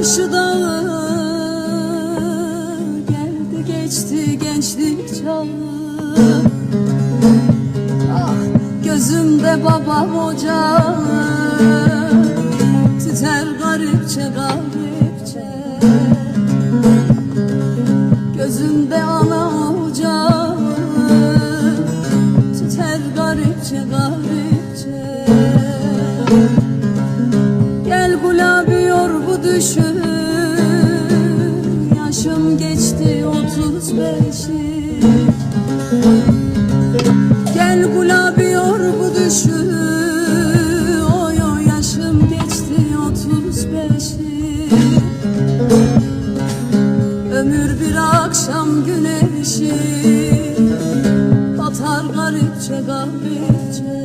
Karşı dağı geldi geçti gençlik çağı. Ah gözümde babam ocağı. Titer garipçe garipçe. Gözümde ana ocağı. Titer garipçe garipçe. Gel gulabi bu düşün etti otuz beşi. Gel gulabi yor bu düşü yaşım geçti otuz beşi. Ömür bir akşam güneşi. Batar garipçe garipçe.